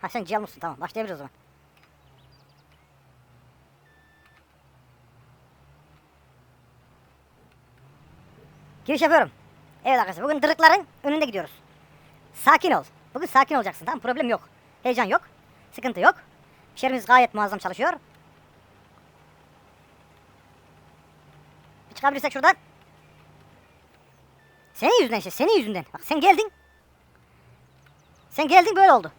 Ha sen Cihan mısın? Tamam başlayabiliriz o zaman. Giriş yapıyorum. Evet arkadaşlar bugün dırıkların önünde gidiyoruz. Sakin ol. Bugün sakin olacaksın tamam problem yok. Heyecan yok. Sıkıntı yok. İşlerimiz gayet muazzam çalışıyor. Bir çıkabilirsek şuradan. Senin yüzünden işte senin yüzünden. Bak sen geldin. Sen geldin böyle oldu.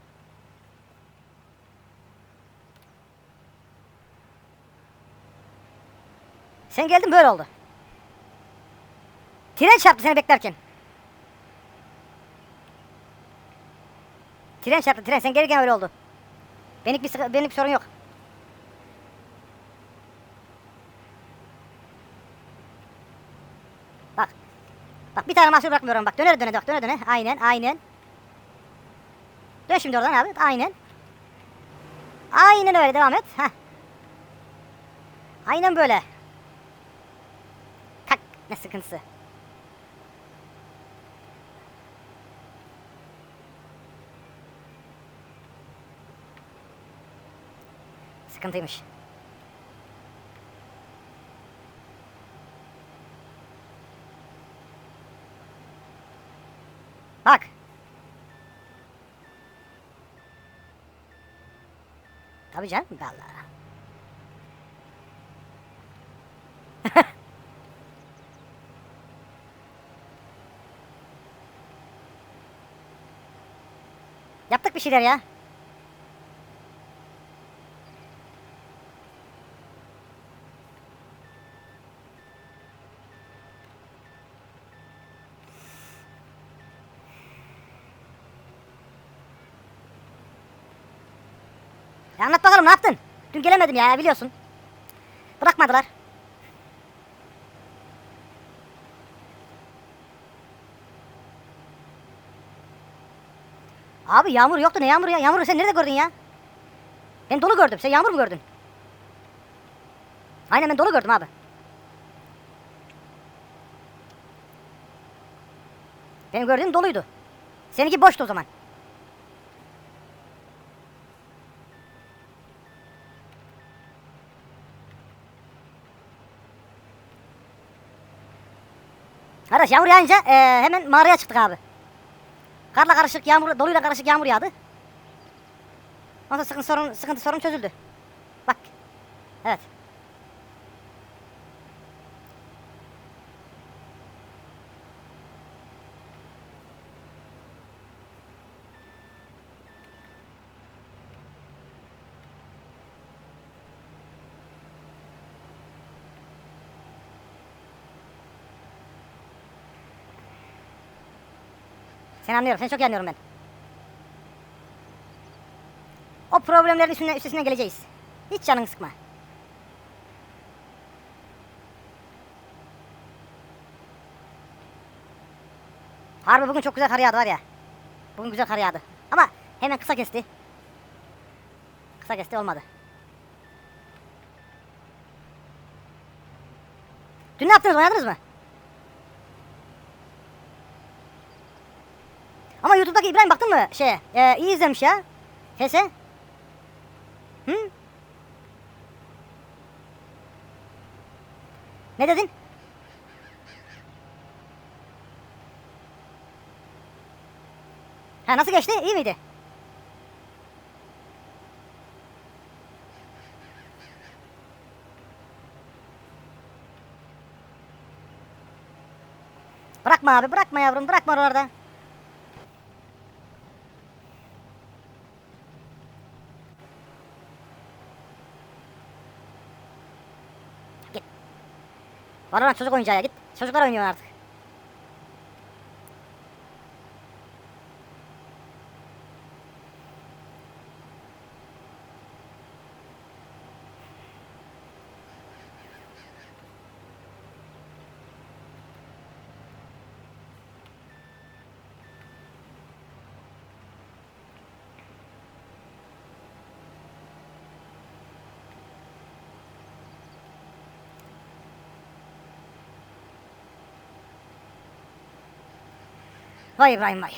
Sen geldin böyle oldu. Tren çarptı seni beklerken. Tren çarptı tren sen gelirken öyle oldu. Benlik bir, benlik bir sorun yok. Bak. Bak bir tane mahsur bırakmıyorum bak döner döne bak döne döne. Aynen aynen. Dön şimdi oradan abi aynen. Aynen öyle devam et. Heh. Aynen böyle. Ne sıkıntısı. Sıkıntıymış. Bak. Tabii canım. Vallahi. Yaptık bir şeyler ya. Ya anlat bakalım ne yaptın? Dün gelemedim ya biliyorsun. Abi yağmur yoktu ne yağmur ya? Yağmuru sen nerede gördün ya? Ben dolu gördüm. Sen yağmur mu gördün? Aynen ben dolu gördüm abi. Benim gördüğüm doluydu. Seninki boştu o zaman. Arkadaş yağmur yağınca eee, hemen mağaraya çıktık abi. Karla karışık yağmur, doluyla karışık yağmur yağdı. Ondan sonra sıkıntı sorun, sıkıntı sorun çözüldü. Bak. Evet. Seni anlıyorum. Seni çok iyi anlıyorum ben. O problemlerin üstüne, üstesinden geleceğiz. Hiç canını sıkma. Harbi bugün çok güzel kar yağdı var ya. Bugün güzel kar yağdı. Ama hemen kısa kesti. Kısa kesti olmadı. Dün ne yaptınız oynadınız mı? Ama YouTube'daki İbrahim baktın mı şeye? E, iyi izlemiş ya. HS. Hı? Ne dedin? Ha nasıl geçti? İyi miydi? Bırakma abi bırakma yavrum bırakma oralarda. Var lan çocuk oyuncağı ya git. Çocuklar oynuyor artık. Vay İbrahim vay.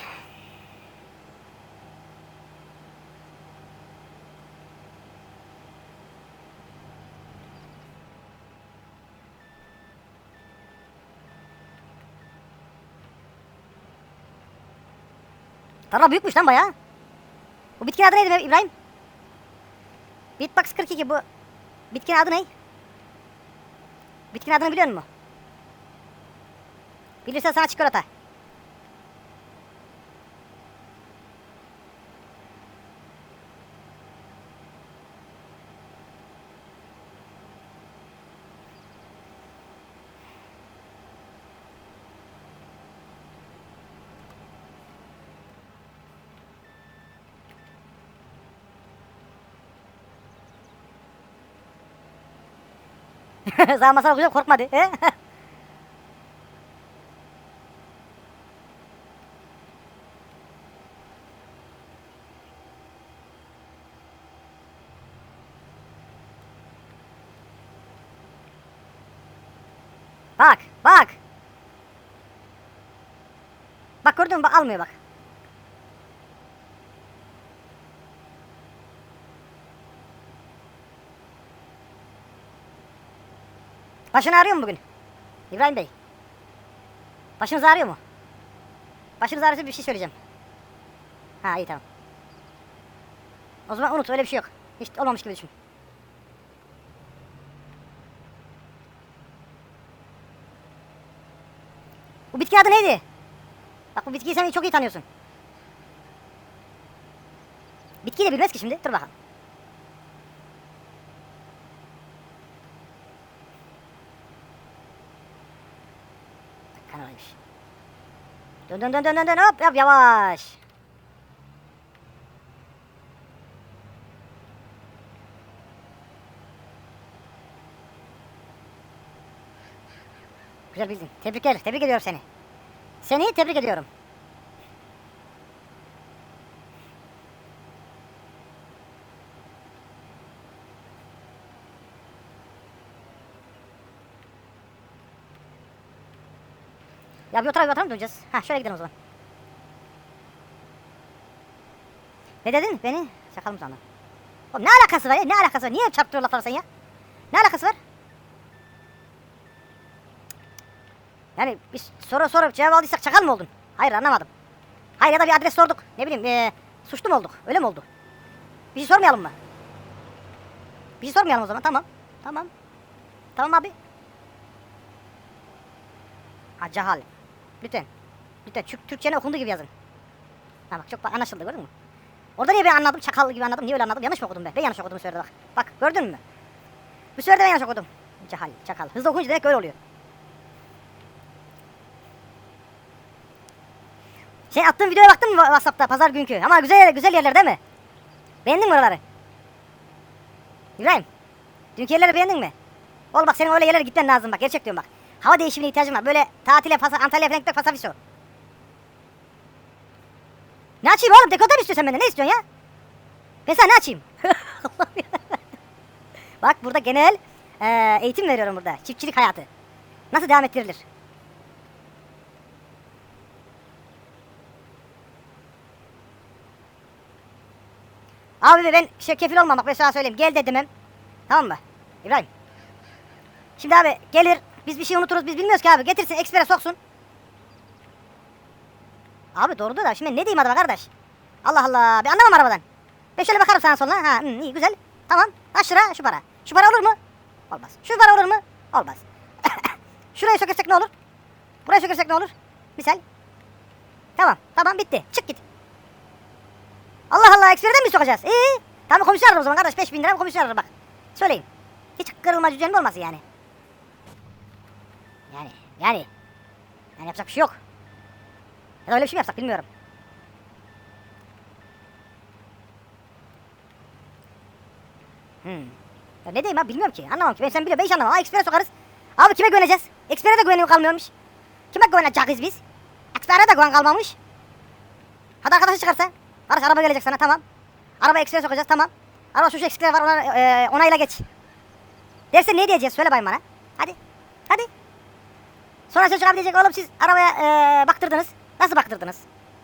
Tarla büyükmüş lan bayağı. Bu bitkinin adı neydi be İbrahim? Bitbox 42 bu. Bitkinin adı ne? Bitkinin adını biliyor musun? Bilirsen sana çikolata. Sana masal okuyacağım korkma de. He? Bak, bak. Bak gördün mü? Bak almıyor bak. Başın ağrıyor mu bugün? İbrahim Bey. Başınız ağrıyor mu? Başınız ağrıyorsa bir şey söyleyeceğim. Ha iyi tamam. O zaman unut öyle bir şey yok. Hiç olmamış gibi düşün. Bu bitki adı neydi? Bak bu bitkiyi sen çok iyi tanıyorsun. Bitkiyi de bilmez ki şimdi. Dur bakalım. Kanalıymış. Dön dön dön dön dön hop yap yavaş. Güzel bildin. Tebrikler. Tebrik ediyorum seni. Seni tebrik ediyorum. Ya bir o tarafa bir o tarafa döneceğiz? Ha şöyle gidelim o zaman. Ne dedin? Beni şakal mı sandın? Oğlum ne alakası var ya? Ne alakası var? Niye çarptırıyor lafları sen ya? Ne alakası var? Yani biz soru sorup cevap aldıysak çakal mı oldun? Hayır anlamadım. Hayır ya da bir adres sorduk. Ne bileyim ee, suçlu mu olduk? Öyle mi oldu? Bir şey sormayalım mı? Bir şey sormayalım o zaman tamam. Tamam. Tamam abi. Ha cahal. Lütfen. Lütfen Türk, Türkçe'ne okunduğu gibi yazın. Ha bak çok anlaşıldı gördün mü? Orada niye ben anladım? Çakal gibi anladım. Niye öyle anladım? Yanlış mı okudum ben? Ben yanlış okudum bu sefer de bak. Bak gördün mü? Bu sefer de ben yanlış okudum. Cahal, çakal. Hızlı okuyunca demek öyle oluyor. Şey attığım videoya baktın mı Whatsapp'ta pazar günkü? Ama güzel güzel yerler değil mi? Beğendin mi oraları? İbrahim. Dünkü yerleri beğendin mi? Oğlum bak senin öyle yerlere gitmen lazım bak. Gerçek diyorum bak. Hava değişimine ihtiyacım var. Böyle tatile pasa, Antalya'ya falan gitmek pasafiso. Ne açayım oğlum? Dekolte mi istiyorsun benden? Ne istiyorsun ya? Ben sana ne açayım? Bak burada genel eee, eğitim veriyorum burada. Çiftçilik hayatı. Nasıl devam ettirilir? Abi ben şey kefil olmam bak ben sana söyleyeyim. Gel dedim hem. Tamam mı? İbrahim. Şimdi abi gelir biz bir şey unuturuz biz bilmiyoruz ki abi. Getirsin ekspere soksun. Abi doğru da şimdi ne diyeyim adama kardeş? Allah Allah. Bir anlamam arabadan. Ben şöyle bakarım sana sonra. Ha hı, iyi güzel. Tamam. Kaç şu para? Şu para olur mu? Olmaz. Şu para olur mu? Olmaz. Şurayı sökersek ne olur? Burayı sökersek ne olur? Misal. Tamam. Tamam bitti. Çık git. Allah Allah eksperden mi sokacağız? İyi. Tamam ararım o zaman kardeş. 5000 lira ararım bak. Söyleyin. Hiç kırılma düzenli olmasın yani. Yani yani. Yani yapacak bir şey yok. Ya da öyle bir şey mi yapsak bilmiyorum. Hmm. Ya ne diyeyim abi bilmiyorum ki. Anlamam ki. Ben sen biliyorum. Ben hiç anlamam. Ha ekspere sokarız. Abi kime güveneceğiz? Ekspere de güvenim kalmıyormuş. Kime güveneceğiz biz? Ekspere de güven kalmamış. Hadi arkadaşı çıkarsa. Kardeş araba gelecek sana tamam. Araba ekspere sokacağız tamam. Araba şu şu eksikleri var ona, e, onayla geç. Derse ne diyeceğiz söyle bayım bana. Hadi. Hadi. Sonra çocuk abi diyecek oğlum siz arabaya e, baktırdınız. Nasıl baktırdınız?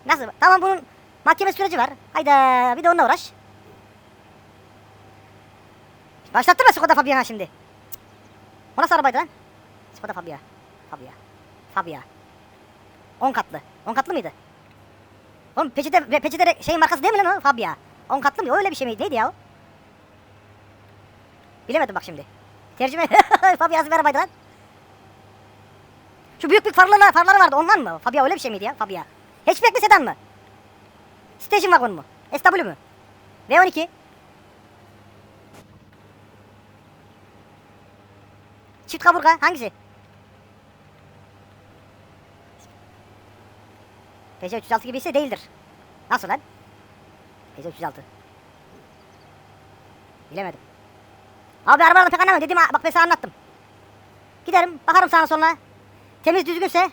Nasıl? Tamam bunun mahkeme süreci var. Hayda bir de onunla uğraş. Başlattın mı Skoda Fabiana şimdi? Cık. O nasıl arabaydı lan? Skoda Fabia. Fabia. Fabia. 10 katlı. 10 katlı mıydı? Oğlum peçete, peçete de- şey markası değil mi lan o? Fabia. 10 katlı mı? Öyle bir şey miydi? Neydi ya o? Bilemedim bak şimdi. Tercüme Fabia'sı merhabaydı lan. Şu büyük büyük farları, farları vardı ondan mı? Fabia öyle bir şey miydi ya? Fabia. Hatchback mi sedan mı? Station wagon mu? SW mu? V12. Çift kaburga hangisi? Peugeot 306 gibi ise değildir. Nasıl lan? Peugeot 306. Bilemedim. Abi arabalarını pek anlamadım. Dedim bak ben sana anlattım. Giderim bakarım sana sonra. Temiz düzgünse.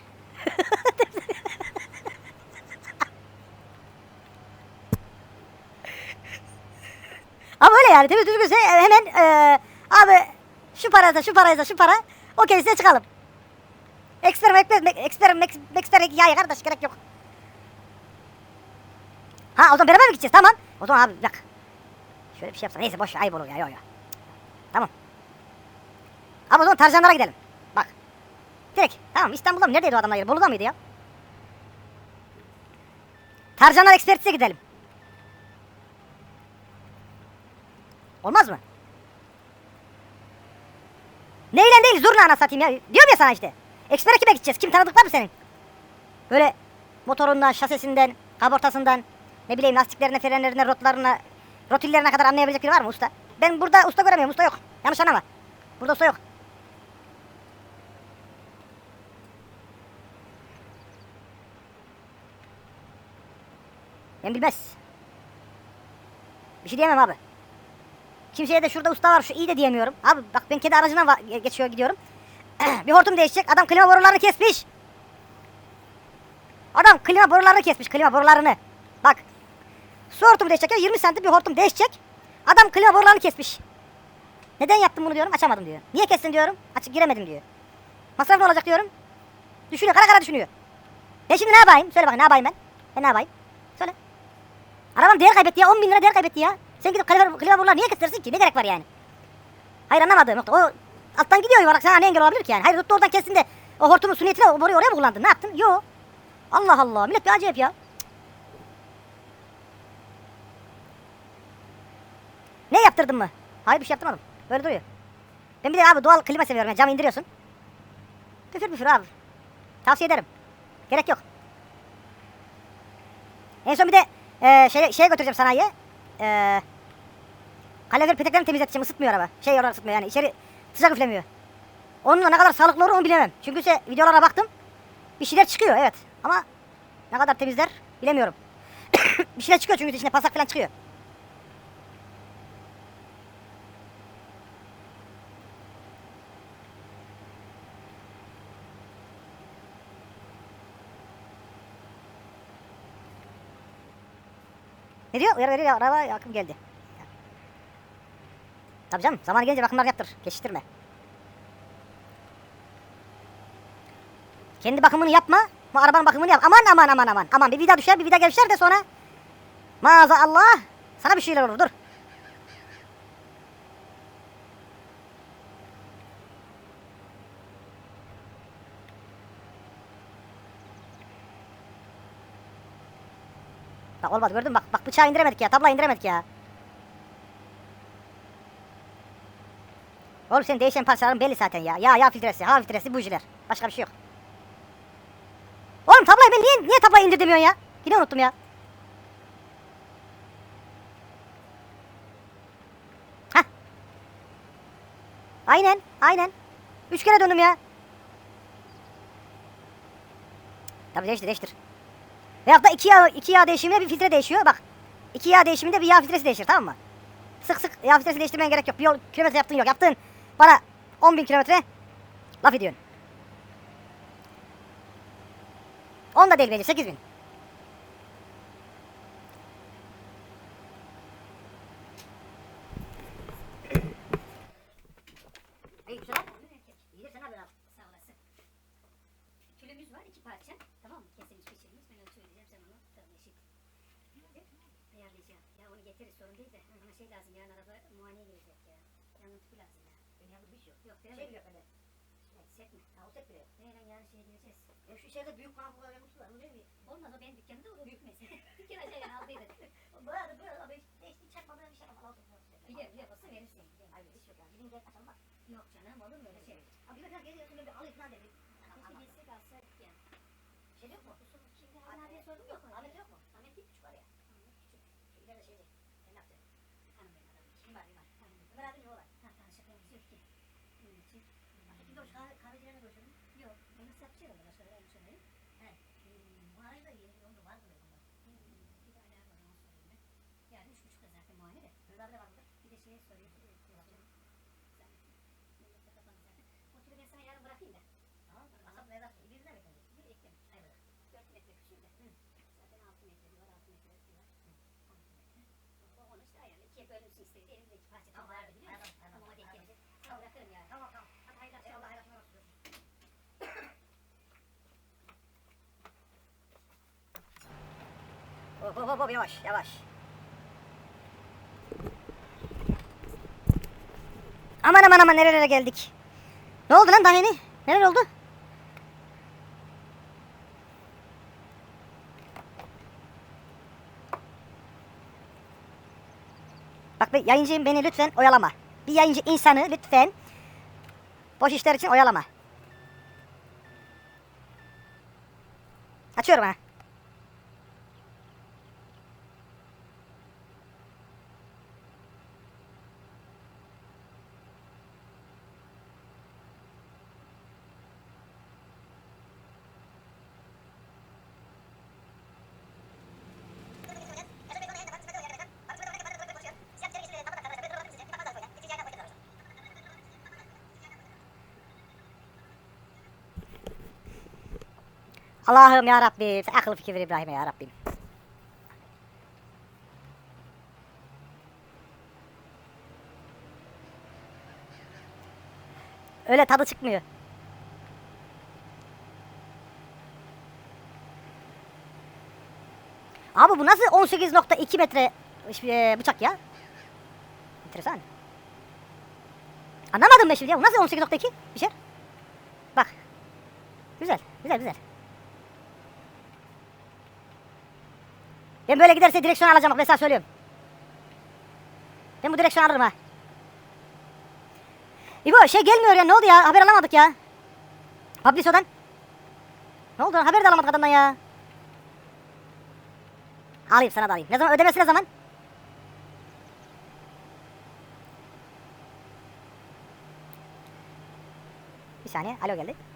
Ama öyle yani temiz düzgünse hemen e, abi şu paraysa şu paraysa şu para okey size çıkalım. Eksper eksper eksper eksper hikaye kardeş gerek yok. Ha o zaman beraber mi gideceğiz tamam. O zaman abi bak. Şöyle bir şey yapsa neyse boş ver, ayıp olur ya yok ya. Tamam. Abi o zaman Tarzanlara gidelim. Direkt tamam İstanbul'da mı? Neredeydi o adamlar? Bolu'da mıydı ya? Tarzanlar Ekspertiz'e gidelim. Olmaz mı? Neyle değil zurna ana satayım ya. Diyorum ya sana işte. Eksper'e kime gideceğiz? Kim tanıdık var mı senin? Böyle motorundan, şasisinden, kabortasından, ne bileyim lastiklerine, frenlerine, rotlarına, rotillerine kadar anlayabilecek biri var mı usta? Ben burada usta göremiyorum. Usta yok. Yanlış anlama. Burada usta yok. Ben bilmez. Bir şey diyemem abi. Kimseye de şurada usta var şu iyi de diyemiyorum. Abi bak ben kedi aracına geçiyor gidiyorum. bir hortum değişecek. Adam klima borularını kesmiş. Adam klima borularını kesmiş. Klima borularını. Bak. Su hortumu değişecek ya 20 santim bir hortum değişecek. Adam klima borularını kesmiş. Neden yaptın bunu diyorum açamadım diyor. Niye kestin diyorum açık giremedim diyor. Masraf ne olacak diyorum. Düşünüyor kara kara düşünüyor. Ben şimdi ne yapayım? Söyle bakayım ne yapayım ben? Ben ne yapayım? Arabam değer kaybetti ya 10 bin lira değer kaybetti ya. Sen gidip klima, klima borularını niye kestirsin ki? Ne gerek var yani? Hayır anlamadım nokta. O alttan gidiyor yuvarlak sana ne engel olabilir ki yani? Hayır tuttu oradan kestin de o hortumun suniyetine o boruyu oraya mı kullandın? Ne yaptın? Yo. Allah Allah millet bir acayip ya. Ne yaptırdın mı? Hayır bir şey yaptırmadım. Böyle duruyor. Ben bir de abi doğal klima seviyorum. Yani camı indiriyorsun. Püfür püfür abi. Tavsiye ederim. Gerek yok. En son bir de e, şeye, şeye götüreceğim sanayiye. E, kalorifer peteklerini temizleteceğim. ısıtmıyor araba. Şey olarak ısıtmıyor yani. içeri sıcak üflemiyor. Onunla ne kadar sağlıklı olur onu bilemem. Çünkü ise videolara baktım. Bir şeyler çıkıyor evet. Ama ne kadar temizler bilemiyorum. bir şeyler çıkıyor çünkü içinde pasak falan çıkıyor. Ne diyor? Uyarı veriyor araba yakın geldi. Tabii canım zamanı gelince bakımlar yaptır. Geçiştirme. Kendi bakımını yapma. Bu arabanın bakımını yap. Aman aman aman aman. Aman bir vida düşer bir vida gevşer de sonra. Maazallah. Sana bir şeyler olur dur. Bak olmadı gördün mü? Bak, bak bıçağı indiremedik ya. Tabla indiremedik ya. Oğlum senin değişen parçaların belli zaten ya. Ya yağ filtresi, hava filtresi, bujiler. Başka bir şey yok. Oğlum tablayı ben niye, niye tablayı indir demiyorsun ya? Yine unuttum ya. Hah. Aynen, aynen. Üç kere döndüm ya. Tabii değiştir, değiştir. Veyahut da iki yağ, iki yağ değişiminde bir filtre değişiyor. Bak. iki yağ değişiminde bir yağ filtresi değişir tamam mı? Sık sık yağ filtresi değiştirmeye gerek yok. Bir yol kilometre yaptığın yok. Yaptığın bana 10 bin kilometre laf ediyorsun. 10 da değil bence 8 bin. Aleykümselam. İyidir sen abi. Sağ olasın. Tülümüz var iki parça. Tamam mı? Kesilmiş biçilmiş. Ben ölçü vereceğim. Sen onu tabii eşit. Getiririz sorun değil de. Bana şey lazım yarın araba muayeneye gelecek ya. Yanın tüpü lazım ya. Benim yanımda bir şey yok. Yok Şey denemedim. bile bende. Evet, set mi? Ha o tek bile. Neyle yarın şeye gireceğiz. Ya şu içeride büyük bu kadar yapmışlar. Onu değil mi? Olmaz o benim dükkanımda o da büyük mesele. Dükkan aşağıya aldıydı. Böyle böyle abi değişti çakmadan bir şey oldu. Biliyorum biliyorum olsa verirsin. Hayır hiç yok ya. Gidince açalım bak. Yok canım olur mu öyle şey? Abi bir biraz geliyorsun böyle bir alayım falan dedi. Keşke gitsek alsak ya. Şey yok mu? Şimdi Ahmet abiye sordum yok? Ahmet yok mu? Ahmet bir küçük var ya. Küçük. Şu ileride şeyci. Emlakçı. Tanımıyorum adamı. Kim var kim var? Tanımıyorum. Ömer abi ne oğlan? Ha tanışıklığımız yok ki. Bunun için. Kahve, kahvecilerine görüşelim. Yok. Ben nasıl yapacağım ben başka bir söyleyeyim. He. Hmm, var mı bunda? Bir de alarm var onu ben. Yarın üç buçukta zaten muayene de. Abi de var burada. Bir de şeye sorayım. Kulakçım. Zaten. Millette kapandı zaten. Oturup ben sana yarın bırakayım da. Tamam. Asap Vedat birine mi kaldı? Bir eklemiş. Hayır. Dört metre küçük de. Zaten altı metre diyor. Altı metre diyor. Altı metre. O onu işte ayarla. İkiye bölünsün istedi. Elimde iki parça tam vardı biliyor musun? Tamam, Tamam o denk tamam. gelecek. Sana bırakırım yani. Tamam tamam. Hadi hayırlı Eyvallah akşamlar. hayırlı akşamlar olsun. Hop hop hop yavaş yavaş. Aman aman aman nerelere geldik. Ne oldu lan daha yeni? Neler oldu? Bak be yayıncıyım beni lütfen oyalama. Bir yayıncı insanı lütfen boş işler için oyalama. Açıyorum ha. Allah'ım ya Rabbim. Akıl fikir ver İbrahim'e ya Rabbim. Öyle tadı çıkmıyor. Abi bu nasıl 18.2 metre e, bıçak ya? Enteresan. Anlamadım ben şimdi ya. Bu nasıl 18.2 bir şey? Bak. Güzel, güzel, güzel. Ben böyle giderse direksiyon alacağım bak sana söylüyorum. Ben bu direksiyonu alırım ha. İbo şey gelmiyor ya ne oldu ya haber alamadık ya. Publiso'dan. Ne oldu haber de alamadık adamdan ya. Alayım sana da alayım. Ne zaman ödemesi ne zaman? Bir saniye alo geldi.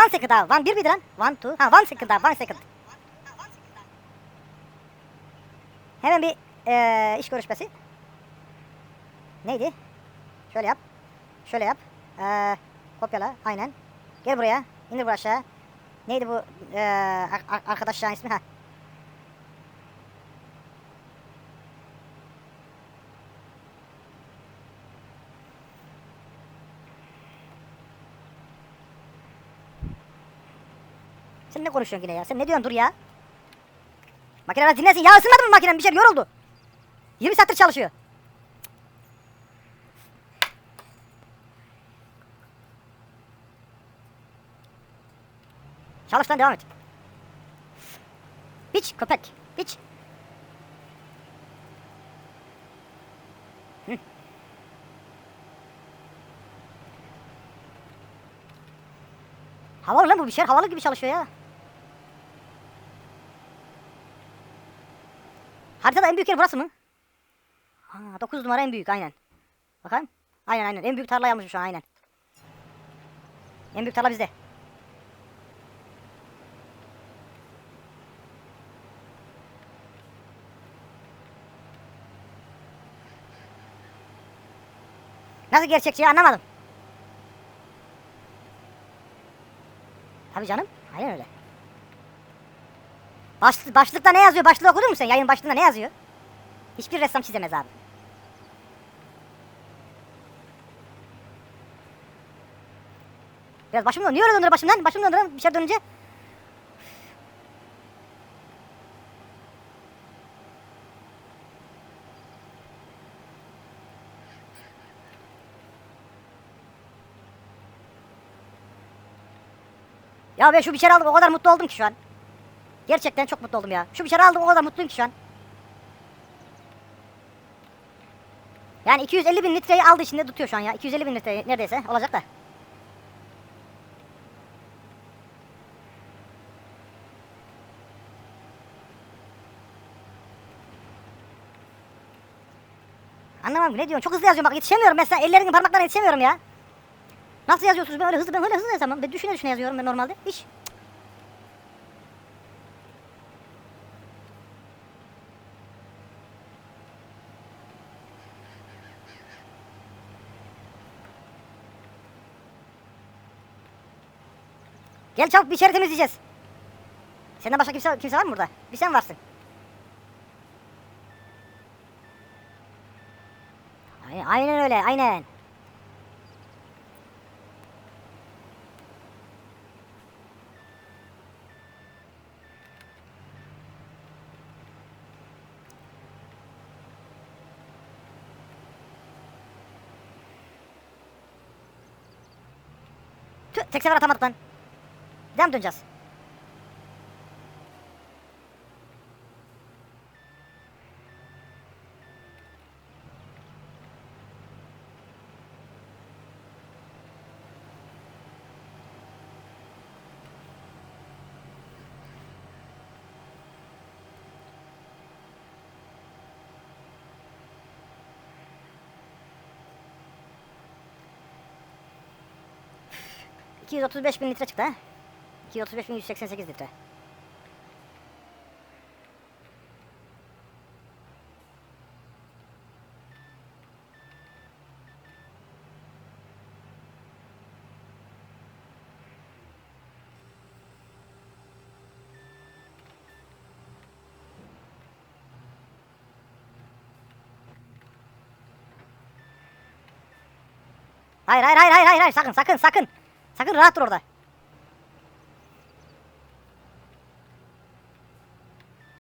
One second abi. One bir miydi lan? One two. Ha one second abi. One second. Hemen bir eee, iş görüşmesi. Neydi? Şöyle yap. Şöyle yap. Eee, kopyala. Aynen. Gel buraya. İndir bu aşağı. Neydi bu ar- arkadaşların ismi? Ha. Sen ne konuşuyorsun yine ya? Sen ne diyorsun dur ya? Makine biraz dinlesin. Ya ısınmadı mı makinen? Bir şey yoruldu. 20 saattir çalışıyor. Çalış lan devam et. Biç köpek. Biç. Havalı lan bu bir şey. Havalı gibi çalışıyor ya. Haritada en büyük yer burası mı? Ha, 9 numara en büyük aynen. Bakayım. Aynen aynen. En büyük tarla yapmışım şu an aynen. En büyük tarla bizde. Nasıl gerçekçi anlamadım. Tabii canım. Aynen öyle. Başlık, başlıkta ne yazıyor? Başlığı okudun mu sen? Yayın başlığında ne yazıyor? Hiçbir ressam çizemez abi. Biraz başım dönüyor. Niye öyle döndürüyor başımdan? Başım döndürüyor bir şey dönünce. Ya ben şu biçeri aldım o kadar mutlu oldum ki şu an. Gerçekten çok mutlu oldum ya. Şu biçeri aldım o kadar mutluyum ki şu an. Yani 250 bin litreyi aldı içinde tutuyor şu an ya. 250 bin litre neredeyse olacak da. Anlamadım ne diyorsun? Çok hızlı yazıyorum bak yetişemiyorum ben sen ellerinin parmaklarına yetişemiyorum ya. Nasıl yazıyorsunuz ben öyle hızlı ben öyle hızlı yazamam. Ben düşüne düşüne yazıyorum ben normalde. Hiç. Gel çabuk bir içeri temizleyeceğiz. Senden başka kimse, kimse var mı burada? Bir sen varsın. Aynen, öyle, aynen. Tüh, tek sefer atamadık lan. Mı döneceğiz? ...235 bin litre çıktı ha. 235 bin 188 litre. Hayır hayır hayır hayır hayır sakın sakın sakın. Sakın rahat dur orada.